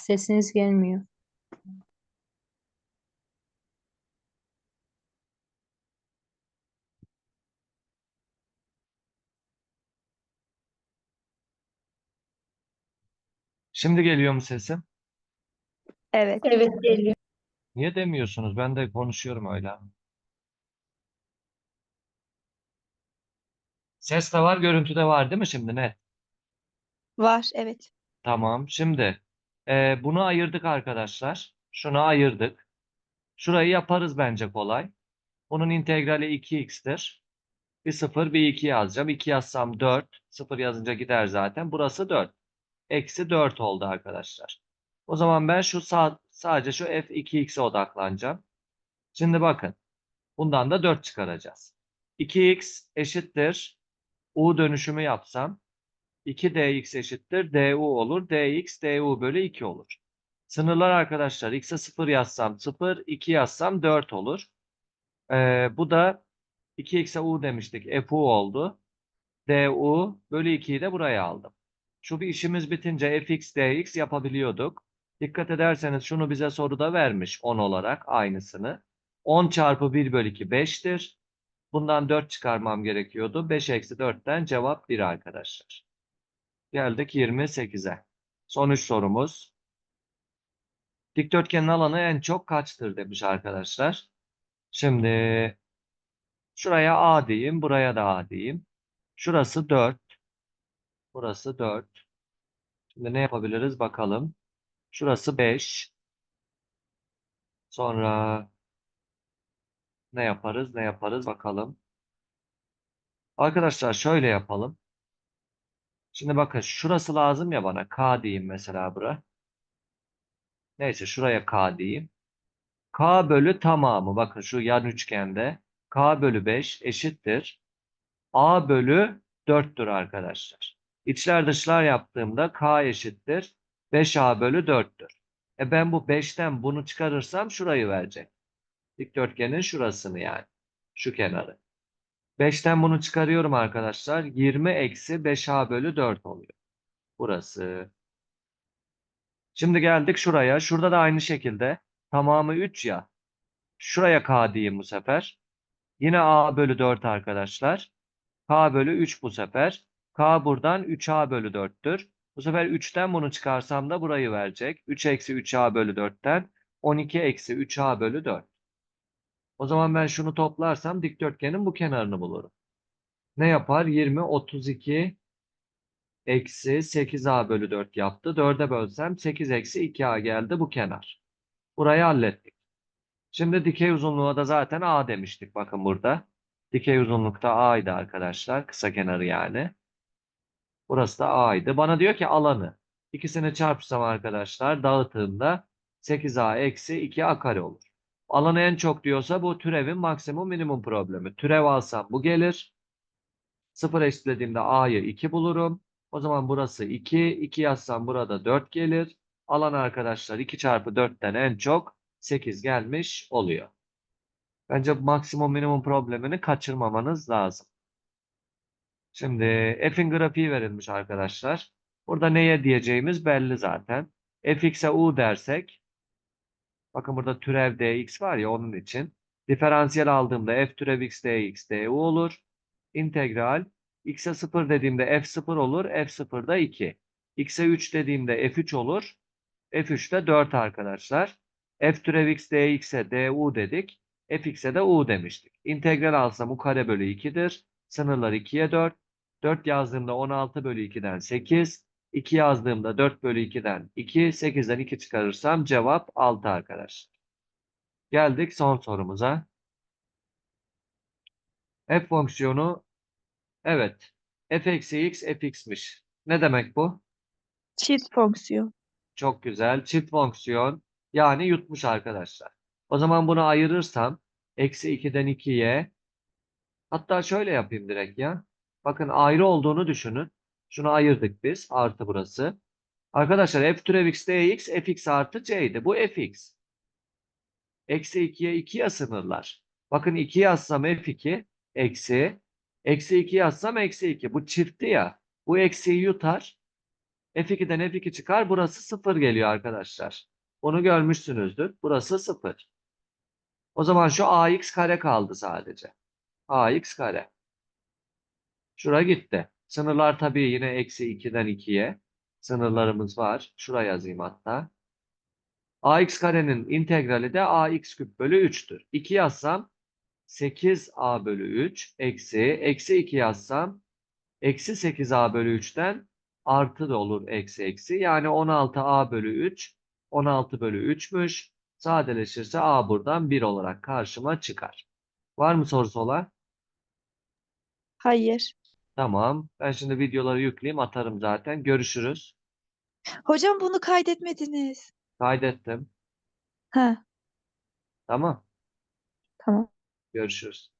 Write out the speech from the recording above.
Sesiniz gelmiyor. Şimdi geliyor mu sesim? Evet. Evet geliyor. Niye demiyorsunuz? Ben de konuşuyorum öyle. Ses de var, görüntü de var değil mi şimdi net? Var. Evet. Tamam. Şimdi e, bunu ayırdık arkadaşlar. Şunu ayırdık. Şurayı yaparız bence kolay. Bunun integrali 2x'tir. Bir 0 bir 2 yazacağım. 2 yazsam 4. 0 yazınca gider zaten. Burası 4. Eksi 4 oldu arkadaşlar. O zaman ben şu sağ, sadece şu f2x'e odaklanacağım. Şimdi bakın. Bundan da 4 çıkaracağız. 2x eşittir. U dönüşümü yapsam 2dx eşittir du olur. dx du bölü 2 olur. Sınırlar arkadaşlar x'e 0 yazsam 0, 2 yazsam 4 olur. Ee, bu da 2x'e u demiştik. fu oldu. du bölü 2'yi de buraya aldım. Şu bir işimiz bitince fx dx yapabiliyorduk. Dikkat ederseniz şunu bize soruda vermiş 10 olarak aynısını. 10 çarpı 1 bölü 2 5'tir. Bundan 4 çıkarmam gerekiyordu. 5 eksi 4'ten cevap 1 arkadaşlar. Geldik 28'e. Son 3 sorumuz. Dikdörtgenin alanı en çok kaçtır demiş arkadaşlar. Şimdi şuraya A diyeyim, buraya da A diyeyim. Şurası 4. Burası 4. Şimdi ne yapabiliriz bakalım. Şurası 5. Sonra ne yaparız, ne yaparız bakalım. Arkadaşlar şöyle yapalım. Şimdi bakın şurası lazım ya bana. K diyeyim mesela bura. Neyse şuraya K diyeyim. K bölü tamamı bakın şu yan üçgende K bölü 5 eşittir. A bölü 4'tür arkadaşlar. İçler dışlar yaptığımda K eşittir. 5A bölü 4'tür. E ben bu 5'ten bunu çıkarırsam şurayı verecek. Dikdörtgenin şurasını yani. Şu kenarı. 5'ten bunu çıkarıyorum arkadaşlar. 20 eksi 5A bölü 4 oluyor. Burası. Şimdi geldik şuraya. Şurada da aynı şekilde. Tamamı 3 ya. Şuraya K diyeyim bu sefer. Yine A bölü 4 arkadaşlar. K bölü 3 bu sefer. K buradan 3A bölü 4'tür. Bu sefer 3'ten bunu çıkarsam da burayı verecek. 3 eksi 3A bölü 4'ten 12 eksi 3A bölü 4. O zaman ben şunu toplarsam dikdörtgenin bu kenarını bulurum. Ne yapar? 20, 32 eksi 8A bölü 4 yaptı. 4'e bölsem 8 eksi 2A geldi bu kenar. Burayı hallettik. Şimdi dikey uzunluğa da zaten A demiştik. Bakın burada. Dikey uzunlukta A'ydı arkadaşlar. Kısa kenarı yani. Burası da A'ydı. Bana diyor ki alanı. İkisini çarpsam arkadaşlar dağıtığımda 8A eksi 2A kare olur. Alanı en çok diyorsa bu türevin maksimum minimum problemi. Türev alsam bu gelir. 0 eşitlediğimde A'yı 2 bulurum. O zaman burası 2. 2 yazsam burada 4 gelir. Alan arkadaşlar 2 çarpı 4'ten en çok 8 gelmiş oluyor. Bence maksimum minimum problemini kaçırmamanız lazım. Şimdi f'in grafiği verilmiş arkadaşlar. Burada neye diyeceğimiz belli zaten. fx'e u dersek bakın burada türev dx var ya onun için. Diferansiyel aldığımda f türev x dx du olur. İntegral x'e 0 dediğimde f0 olur. f0 da 2. x'e 3 dediğimde f3 olur. f3 de 4 arkadaşlar. f türev x dx'e du dedik. fx'e de u demiştik. İntegral alsam u kare bölü 2'dir. Sınırlar 2'ye 4. 4 yazdığımda 16 bölü 2'den 8. 2 yazdığımda 4 bölü 2'den 2. 8'den 2 çıkarırsam cevap 6 arkadaşlar. Geldik son sorumuza. F fonksiyonu evet f eksi x fx'miş. Ne demek bu? Çift fonksiyon. Çok güzel. Çift fonksiyon yani yutmuş arkadaşlar. O zaman bunu ayırırsam eksi 2'den 2'ye hatta şöyle yapayım direkt ya. Bakın ayrı olduğunu düşünün. Şunu ayırdık biz. Artı burası. Arkadaşlar f türev x dx fx artı c'ydi. Bu fx. Eksi 2'ye 2 ya sınırlar. Bakın 2 yazsam f2 eksi. Eksi 2 yazsam eksi 2. Bu çiftti ya. Bu eksiyi yutar. F2'den F2 çıkar. Burası 0 geliyor arkadaşlar. Bunu görmüşsünüzdür. Burası 0. O zaman şu AX kare kaldı sadece. AX kare. Şura gitti. Sınırlar tabii yine eksi 2'den 2'ye. Sınırlarımız var. Şuraya yazayım hatta. AX karenin integrali de AX küp bölü 3'tür. 2 yazsam 8A bölü 3 eksi eksi 2 yazsam eksi 8A bölü 3'ten artı da olur eksi eksi. Yani 16A bölü 3 16 bölü 3'müş. Sadeleşirse A buradan 1 olarak karşıma çıkar. Var mı sorusu olan? Hayır. Tamam. Ben şimdi videoları yükleyeyim atarım zaten. Görüşürüz. Hocam bunu kaydetmediniz. Kaydettim. Ha, Tamam. tamam. Görüşürüz.